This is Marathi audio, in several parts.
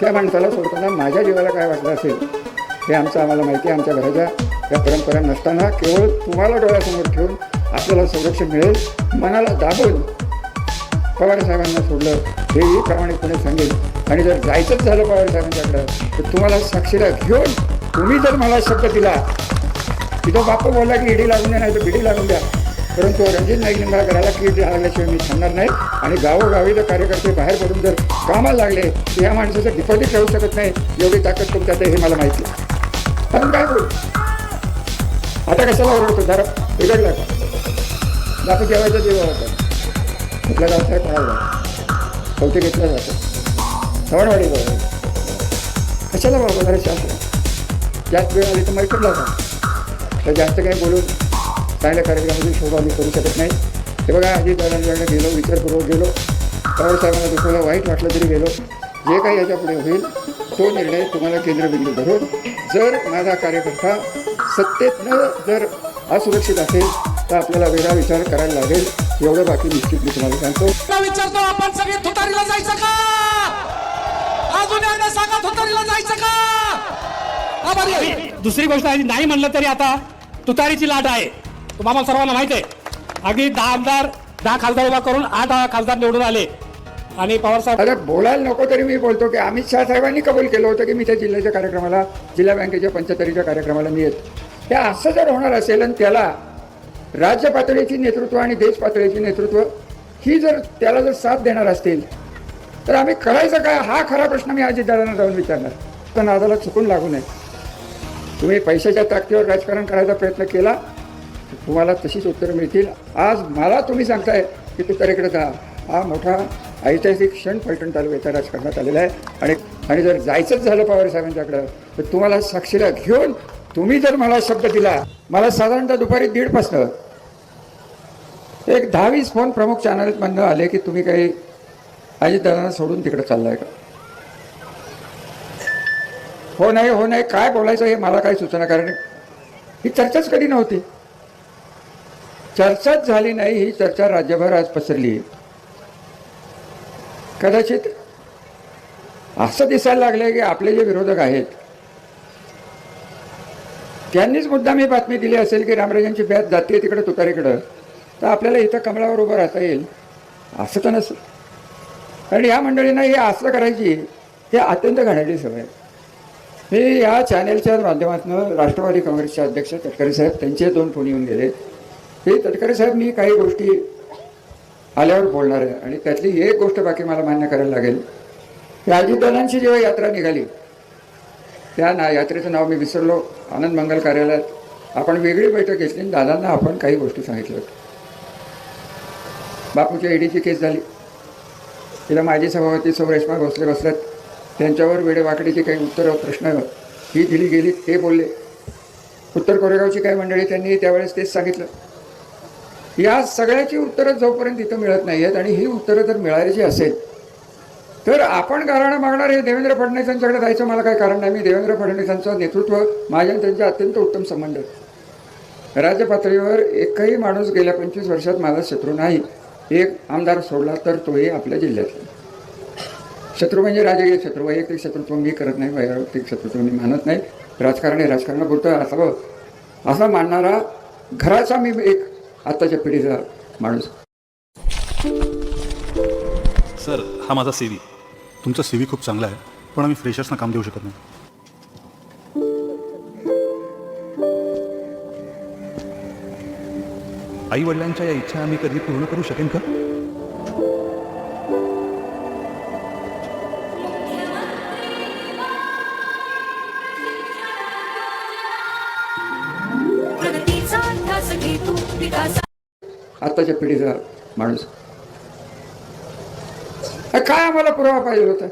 त्या माणसाला सोडताना माझ्या जीवाला काय वाटलं असेल हे आमचं आम्हाला माहिती आहे. आमच्या घराच्या या परंपरा नसताना केवळ तुम्हाला डोळ्यासमोर ठेवून आपल्याला संरक्षण मिळेल मनाला दाबून पवारसाहेबांना सोडलं हेही प्रामाणिकपणे सांगेल. आणि जर जायचंच झालं पवारसाहेबांच्याकडं तर तुम्हाला साक्षीला घेऊन तुम्ही जर मला शब्द दिला तिथं बाप बोलला की ईडी लागून द्या नाही तर बिडी लागून द्या. परंतु रणजित नाईक निंबाळकराला की ईडी लागल्याशिवाय मी थांबणार नाही. आणि गावोगावी जर कार्यकर्ते बाहेर पडून जर कामाला लागले की ह्या माणसाचं डिपॉझिट राहू शकत नाही एवढी ताकद तुमच्यात आहे हे मला माहिती आहे. पण काय बोल आता कशाला ओरडतो? जरा बिघडला का बापू जेवायचा जेव्हा होता. कुठल्या गावचा आहे. कोणाला कौते घेतलं जातं. सवणवाडी गाव कशाला बाबा जरा शास्त्र जास्त वेळ आली तर मैकडला का तर जास्त काही बोलून चांगल्या कार्यक्रमाची शोभा आम्ही करू शकत नाही. हे बघा अजित दादांकडे गेलो विचारपूर्वक गेलो पवारसाहेबांना दुसऱ्याला वाईट वाटलं तरी गेलो. जे काही याच्यापुढे होईल तो निर्णय तुम्हाला केंद्रबिंदू धरून जर माझा कार्यकर्ता सत्तेतनं जर असुरक्षित असेल तर आपल्याला वेगळा विचार करायला लागेल. एवढं बाकी निश्चित मी तुम्हाला सांगतो. विचारतो आपण सगळे थुतारीला जायचं का? अजून एकदा सांगा थुतारीला जायचं का? आभारी दुसरी गोष्ट आहे नाही म्हणलं तरी आता तुतारीची लाट आहे. तुम्हाला सर्वांना माहिती आहे. अगदी दहा आमदार दहा खासदार उभा करून आठ खासदार निवडून आले. आणि पवार साहेब आता बोलायला नको तरी मी बोलतो की अमित शहा साहेबांनी कबूल केलं होतं की मी त्या जिल्ह्याच्या कार्यक्रमाला जिल्हा बँकेच्या पंचतरीच्या कार्यक्रमाला मी येतो. हे असं जर होणार असेल आणि त्याला राज्य पातळीची नेतृत्व आणि देश पातळीची नेतृत्व ही जर त्याला जर साथ देणार असतील तर आम्ही करायचं काय? हा खरा प्रश्न मी अजितदादांना जाऊन विचारणार. तर नादाला चुकून लागू नये. तुम्ही पैशाच्या ताकदीवर राजकारण करायचा प्रयत्न केला तुम्हाला तशीच उत्तरं मिळतील. आज मला तुम्ही सांगताय की तू तरीकडे जा. हा मोठा ऐतिहासिक क्षण फलटण तालुक्याच्या राजकारणात आलेला आहे. आणि आणि जर जायचंच झालं पवार साहेबांच्याकडं तर तुम्हाला साक्षीला घेऊन तुम्ही जर मला शब्द दिला मला साधारणतः दुपारी दीडपासनं एक दहावीस फोन प्रमुख चॅनलमधनं आले की तुम्ही काही अजितदादांना सोडून तिकडे चाललाय का? हो नाही हो नाही काय बोलायचं हे मला काही सूचना कारण ही चर्चाच कधी नव्हती. चर्चाच झाली नाही ही चर्चा राज्यभर आज पसरली आहे. कदाचित असं दिसायला लागलं की आपले जे विरोधक आहेत त्यांनीच मुद्दा मी बातमी दिली असेल की रामराजांची बॅत जाते तिकडे तुतारीकडं तर आपल्याला इथं कमळावर उभं राहता येईल? असं तर नसेल कारण या मंडळींना हे असं करायची हे अत्यंत घाणेरडी सवय मी या चॅनेलच्या माध्यमातून राष्ट्रवादी काँग्रेसचे अध्यक्ष तटकरे साहेब त्यांचे दोन फोन येऊन गेले. हे तटकरे साहेब मी काही गोष्टी आल्यावर बोलणार आहे. आणि त्यातली एक गोष्ट बाकी मला मान्य करायला लागेल. की अजितदादांची जेव्हा यात्रा निघाली त्या ना यात्रेचं नाव मी विसरलो. आनंद मंगल कार्यालयात आपण वेगळी बैठक घेतली आणि दादांना आपण काही गोष्टी सांगितल्या. होत्या बापूच्या ईडीची केस झाली. तिला माजी सभापती सौ रेश्मा भोसले बसल्यात त्यांच्यावर वेडेवाकडीची काही उत्तरं प्रश्न ही दिली गेली ते बोलले. उत्तर कोरेगावची काही मंडळी त्यांनी त्यावेळेस तेच सांगितलं. या सगळ्याची उत्तरं जोपर्यंत इथं मिळत नाही आहेत आणि ही उत्तरं जर मिळायची असेल तर आपण गाराणं मागणार हे देवेंद्र फडणवीसांच्याकडे जायचं मला काय कारण नाही. मी देवेंद्र फडणवीसांचं नेतृत्व माझ्या आणि त्यांचे अत्यंत उत्तम संबंध आहेत राज्य पातळीवर एकही माणूस गेल्या पंचवीस वर्षात माझा शत्रू नाही. एक आमदार सोडला तर तोही आपल्या जिल्ह्यातला. शत्रू म्हणजे राजकीय शत्रू. वैयक्तिक शत्रुत्व मी करत नाही वैयक्तिक शत्रुत्व मी मानत नाही. राजकारण हे राजकारणापुरतं असावं. असा मानणारा घराचा मी एक आत्ताच्या पिढीचा माणूस. सर हा माझा सी व्ही तुमचा सी व्ही खूप चांगला आहे पण आम्ही फ्रेशर्सना काम देऊ शकत नाही. आई वडिलांच्या या इच्छा आम्ही कधी पूर्ण करू शकेन का? आताच्या पिढीचा माणूस. काय आम्हाला पुरावा पाहिजे होता?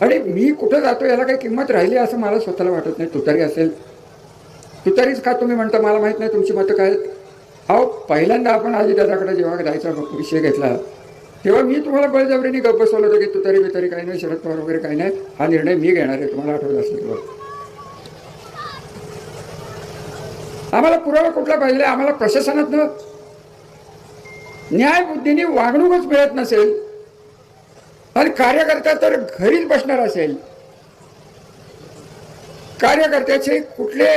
आणि मी कुठं जातो याला काही किंमत राहिली असं मला स्वतःला वाटत नाही. तुतारी असेल. तुतारीच का तुम्ही म्हणता? मला माहीत नाही तुमची मतं काय अहो पहिल्यांदा आपण आजी दादाकडे जेव्हा जायचा विषय घेतला तेव्हा मी तुम्हाला बळजबरीने गप्प बसवलं होतं की तुतारी बितारी काही नाही शरद पवार वगैरे काही नाही. हा निर्णय मी घेणार आहे. तुम्हाला आठवत असेल तेव्हा. आम्हाला पुरावा कुठला पाहिजे? आम्हाला प्रशासनातनं न्यायबुद्धीने वागणूकच मिळत नसेल आणि कार्यकर्ता तर घरीच बसणार असेल. कार्यकर्त्याचे कुठले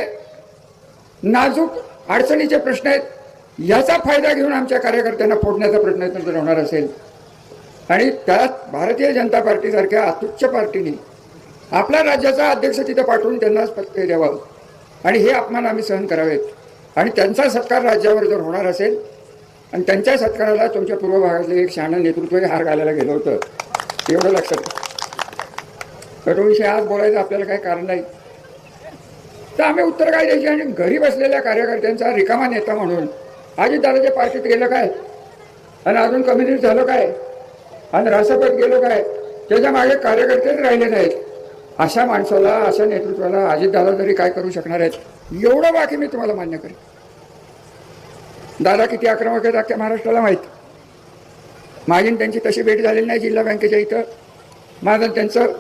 नाजूक अडचणीचे प्रश्न आहेत याचा फायदा घेऊन आमच्या कार्यकर्त्यांना फोडण्याचा प्रयत्न जर होणार असेल. आणि त्यात भारतीय जनता पार्टीसारख्या अतुच्च पार्टीने आपल्या राज्याचा अध्यक्ष तिथं पाठवून त्यांनाच पत्ते द्यावं. आणि हे अपमान आम्ही सहन करावेत. आणि त्यांचा सत्कार राज्यावर जर होणार असेल आणि त्यांच्या सत्काराला तुमच्या पूर्व भागातले एक शहाणं नेतृत्व हार घालायला गेलं होतं एवढं लक्षात घ्या. आज बोलायचं आपल्याला काही कारण नाही. तर आम्ही उत्तर काय द्यायची आणि घरी बसलेल्या कार्यकर्त्यांचा रिकामा नेता म्हणून आजी दादाच्या पार्टीत गेलं काय? आणि अजून कम्युनिस्ट झालं काय? आणि राष्ट्रपत गेलो काय? त्याच्यामागे कार्यकर्तेच राहिले नाहीत. अशा माणसाला अशा नेतृत्वाला अजितदादा तरी काय करू शकणार आहेत? एवढं बाकी मी तुम्हाला मान्य करेन. दादा किती आक्रमक आहेत अख्ख्या महाराष्ट्राला माहीत? माझी त्यांची तशी भेट झालेली नाही जिल्हा बँकेच्या इथं. माझं त्यांचं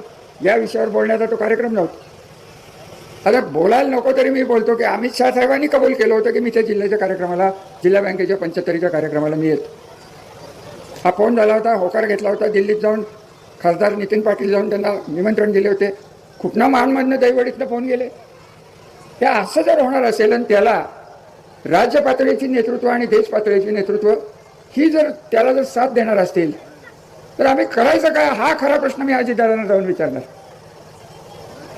या विषयावर बोलण्याचा तो कार्यक्रम नव्हता. आता बोलायला नको तरी मी बोलतो की अमित शाह साहेबांनी कबूल केलं होतं की मी त्या जिल्ह्याच्या कार्यक्रमाला जिल्हा बँकेच्या पंच्याहत्तरीच्या कार्यक्रमाला मी येतो. हा फोन झाला होता होकार घेतला होता दिल्लीत जाऊन खासदार नितीन पाटील जाऊन त्यांना निमंत्रण दिले होते. कुठनं मानमधनं दैवडीतनं फोन गेले? हे असं जर होणार असेल आणि त्याला राज्य पातळीची नेतृत्व आणि देश पातळीची नेतृत्व ही जर त्याला जर साथ देणार असतील तर आम्ही करायचं काय? हा खरा प्रश्न मी अजितदारांना जाऊन विचारणार.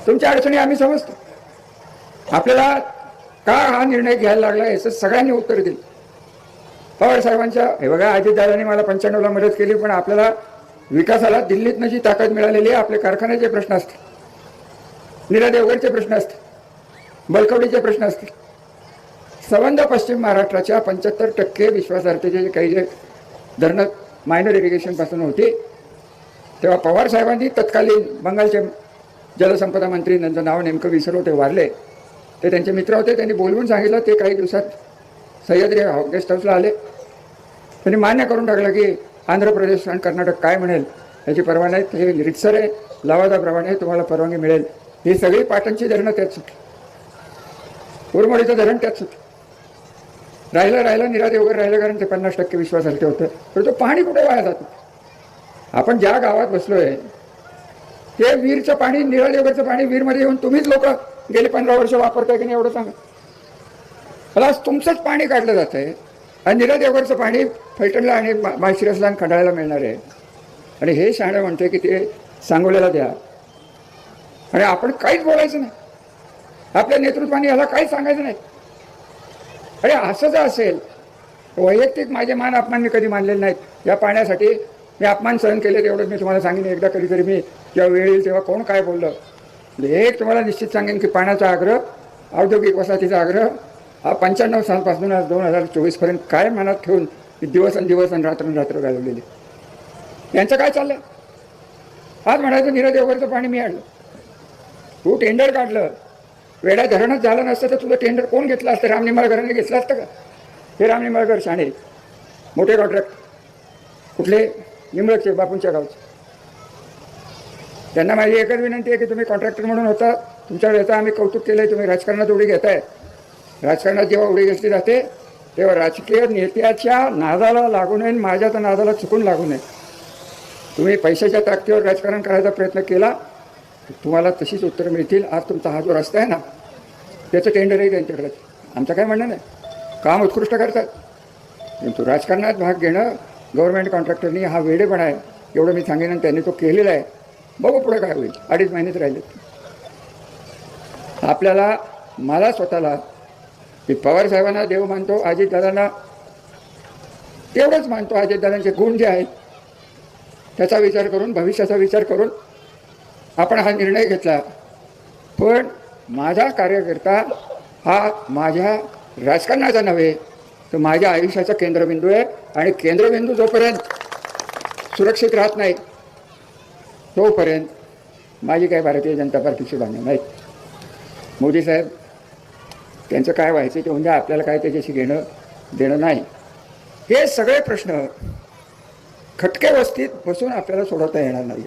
तुमच्या अडचणी आम्ही समजतो. आपल्याला का हा निर्णय घ्यायला लागला याचं सगळ्यांनी उत्तर दिलं पवार साहेबांच्या हे बघा अजितदारांनी मला पंच्याण्णवला मदत केली पण आपल्याला विकासाला दिल्लीतनं जी ताकद मिळालेली आहे आपले कारखान्याचे प्रश्न असतील. नीरा देवगडचे प्रश्न असतील बलकवडीचे प्रश्न असतील. संबंध पश्चिम महाराष्ट्राच्या पंच्याहत्तर टक्के विश्वासार्हतेचे जे काही जे धरणं मायनर इरिगेशनपासून होती तेव्हा पवार साहेबांनी तत्कालीन बंगालचे जलसंपदा मंत्री त्यांचं नाव नेमकं विसरलो ते वारले. ते त्यांचे मित्र होते त्यांनी बोलवून सांगितलं ते काही दिवसात सह्याद्री गेस्ट हाऊसला आले. त्यांनी मान्य करून टाकलं की आंध्र प्रदेश आणि कर्नाटक काय म्हणेल याची परवानगी हे रितसर आहे लवादाप्रमाणे तुम्हाला परवानगी मिळेल. ही सगळी पाटणची धरणं त्यात सुटली. उरमोडीचं धरण त्यात सुटलं. राहिलं राहिलं निरादे वगैरे राहिलं कारण ते पन्नास टक्के विश्वासार्हते होतं. तर तो पाणी कुठे वाया जातो? आपण ज्या गावात बसलोय ते वीरचं पाणी निरादेवगरचं पाणी वीरमध्ये येऊन तुम्हीच लोक गेले पंधरा वर्ष वापरताय की नाही एवढं सांगा. मला तुमचंच पाणी काढलं जात आहे आणि निरादेवगरचं पाणी फलटणला आणि मा- माळशिरसला आणि खंडाळ्याला मिळणार आहे. आणि हे शहाणं म्हणते की ते सांगोल्याला द्या. आणि आपण काहीच बोलायचं नाही. आपल्या नेतृत्वाने याला काहीच सांगायचं नाही. अरे असं जर असेल वैयक्तिक माझे मान अपमान मी कधी मानलेले नाहीत. या पाण्यासाठी मी अपमान सहन केले तेवढंच मी तुम्हाला सांगेन. एकदा कधीतरी मी जेव्हा वेळ येईल तेव्हा कोण काय बोललं? एक तुम्हाला निश्चित सांगेन की पाण्याचा आग्रह औद्योगिक वसाहतीचा आग्रह हा पंच्याण्णव सालपासून आज दोन हजार चोवीसपर्यंत काय मनात ठेवून दिवस आणि दिवस आणि रात्र रात्र घालवलेली यांचं काय चाललं आज म्हणायचं नीरज पाणी मी आणलं. तू टेंडर काढलं. वेडा धरणच झालं नसतं तर तुझं टेंडर कोण घेतलं असतं? राम निंबाळकरांनी घेतलं असतं का? हे राम निंबाळकर शाणे. मोठे कॉन्ट्रॅक्ट कुठले? निंबळकचे बापूंच्या गावचे. त्यांना माझी एकच विनंती आहे की तुम्ही कॉन्ट्रॅक्टर म्हणून होता. तुमच्या वेळेचा आम्ही कौतुक केलं आहे तुम्ही राजकारणात उडी घेताय. राजकारणात जेव्हा उडी घेतली जाते तेव्हा राजकीय नेत्याच्या नादाला लागू नये आणि माझ्या तर नादाला चुकून लागू नये. तुम्ही पैशाच्या ताकदीवर राजकारण करायचा प्रयत्न केला. तुम्हाला तशीच उत्तरं मिळतील. आज तुमचा हा जो रस्ता आहे ना त्याचं टेंडरही त्यांच्याकडे. आमचं काय म्हणणं नाही. काम उत्कृष्ट करतात. परंतु राजकारणात भाग घेणं गव्हर्नमेंट कॉन्ट्रॅक्टरनी हा वेडेपणा आहे. एवढं मी सांगेन त्यांनी तो केलेला आहे. बघू पुढे काय होईल. अडीच महिनेच राहिले. आपल्याला मला स्वतःला मी पवार साहेबांना देव मानतो अजितदादांना तेवढंच मानतो. अजितदादांचे गुण जे आहेत त्याचा विचार करून भविष्याचा विचार करून आपण हा निर्णय घेतला. पण माझा कार्यकर्ता हा माझ्या राजकारणाचा नव्हे तर माझ्या आयुष्याचा केंद्रबिंदू आहे आणि केंद्रबिंदू जोपर्यंत सुरक्षित राहत नाही तोपर्यंत माझी काय भारतीय जनता पार्टीची भावना नाहीत मोदी साहेब त्यांचं काय व्हायचं ते म्हणजे आपल्याला काय त्याच्याशी घेणं देणं नाही. हे सगळे प्रश्न खटके वस्तीत बसून आपल्याला सोडवता येणार नाही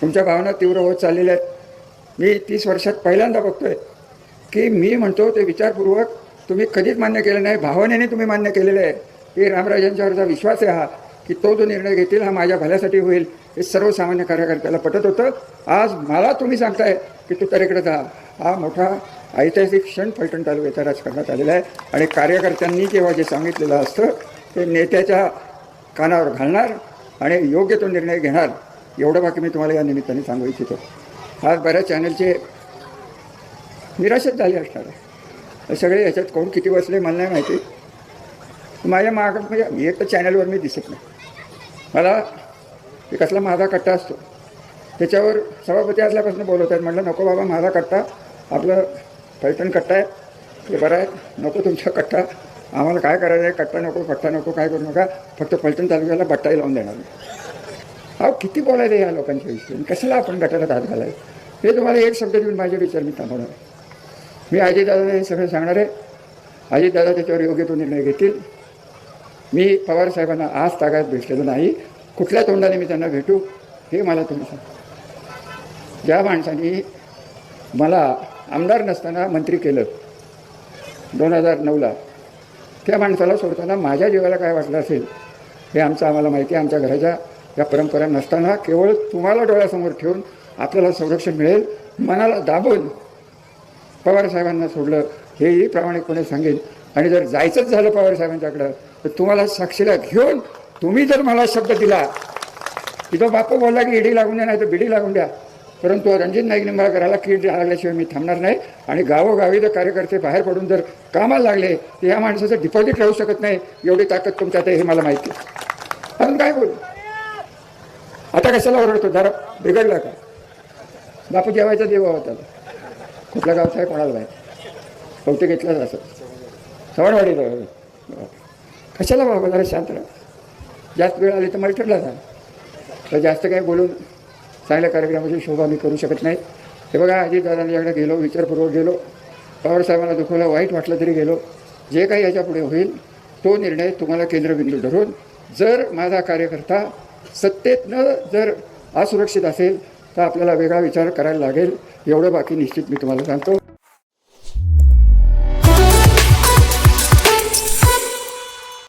तुमच्या भावना तीव्र होत चाललेल्या आहेत. मी तीस वर्षात पहिल्यांदा बघतोय की मी म्हणतो ते विचारपूर्वक तुम्ही कधीच मान्य केलं नाही भावनेने तुम्ही मान्य केलेलं आहे. की रामराजांच्यावरचा विश्वास आहे हा की तो जो निर्णय घेतील हा माझ्या भल्यासाठी होईल. हे सर्वसामान्य कार्यकर्त्याला पटत होतं. आज मला तुम्ही सांगताय की तू तरीकडे जा. हा मोठा ऐतिहासिक क्षण फलटण तालुक्याच्या राजकारणात आलेला आहे आणि कार्यकर्त्यांनी जेव्हा जे सांगितलेलं असतं ते नेत्याच्या कानावर घालणार आणि योग्य तो निर्णय घेणार. एवढं बाकी मी तुम्हाला या निमित्ताने सांगू इच्छितो. आज बऱ्याच चॅनलचे निराशच झाले असणार आहे. सगळे याच्यात कोण किती बसले मला नाही माहिती. माझ्या मागं म्हणजे एक तर चॅनलवर मी दिसत नाही. मला एक कसला माझा कट्टा असतो. त्याच्यावर सभापती असल्यापासून बोलवत आहेत म्हटलं नको बाबा माझा कट्टा. आपलं पैठण कट्टा आहे. ते बरं आहे. नको तुमचा कट्टा. आम्हाला काय करायचं आहे? कट्टा नको कट्टा नको काय करू नका. फक्त पैठण तालुक्याला बट्टाही लावून देणार नाही. अहो किती बोलायचं या लोकांच्या विषयी? कशाला आपण गटाला हात घालायचं? हे तुम्हाला एक शब्द देऊन माझे विचार मी थांबवणार मी अजितदादा हे सगळं सांगणार आहे. अजितदादा त्याच्यावर योग्य तो निर्णय घेतील. मी पवार साहेबांना आज तागात भेटलेलो नाही. कुठल्या तोंडाने मी त्यांना भेटू हे मला तुम्ही सांगा. ज्या माणसांनी मला आमदार नसताना मंत्री केलं दोन हजार नऊला त्या माणसाला सोडताना माझ्या जीवाला काय वाटलं असेल हे आमचं आम्हाला माहिती आहे आमच्या घराच्या या परंपरा नसताना केवळ तुम्हाला डोळ्यासमोर ठेवून आपल्याला संरक्षण मिळेल मनाला दाबून पवार साहेबांना सोडलं हेही प्रामाणिकपणे सांगेन. आणि जर जायचंच झालं पवार साहेबांच्याकडं तर तुम्हाला साक्षीला घेऊन तुम्ही जर मला शब्द दिला की तो बापू बोलला की ईडी लागून द्या नाही तर बिडी लागून द्या. परंतु रणजित नाईक निंबाळकराला कीड लागल्याशिवाय मी थांबणार नाही. आणि गावोगावी जर कार्यकर्ते बाहेर पडून जर कामाला लागले तर या माणसाचं डिपॉझिट राहू शकत नाही. एवढी ताकद तुमच्यात आहे हे मला माहिती आहे. अजून काय बोलू? आता कशाला ओरडतो? जरा बिघडला का? बापू जेवायचा देवा होता कुठल्या गावचा आहे कोणाला माहिती? बहुतेक घेतलाच असं. सवणवाडीला कशाला बाबा जरा शांत राहा. जास्त वेळ आली तर मला जा. तर जास्त काही बोलून चांगल्या कार्यक्रमाची शोभा मी करू शकत नाही. हे बघा अजितदादांच्याकडे गेलो विचारपूर्वक गेलो. पवारसाहेबांना दुखवला वाईट वाटलं तरी गेलो. जे काही याच्यापुढे होईल तो निर्णय तुम्हाला केंद्रबिंदू धरून जर माझा कार्यकर्ता सत्तेतनं जर असुरक्षित असेल तर आपल्याला वेगळा विचार करायला लागेल. एवढं बाकी निश्चित मी तुम्हाला सांगतो.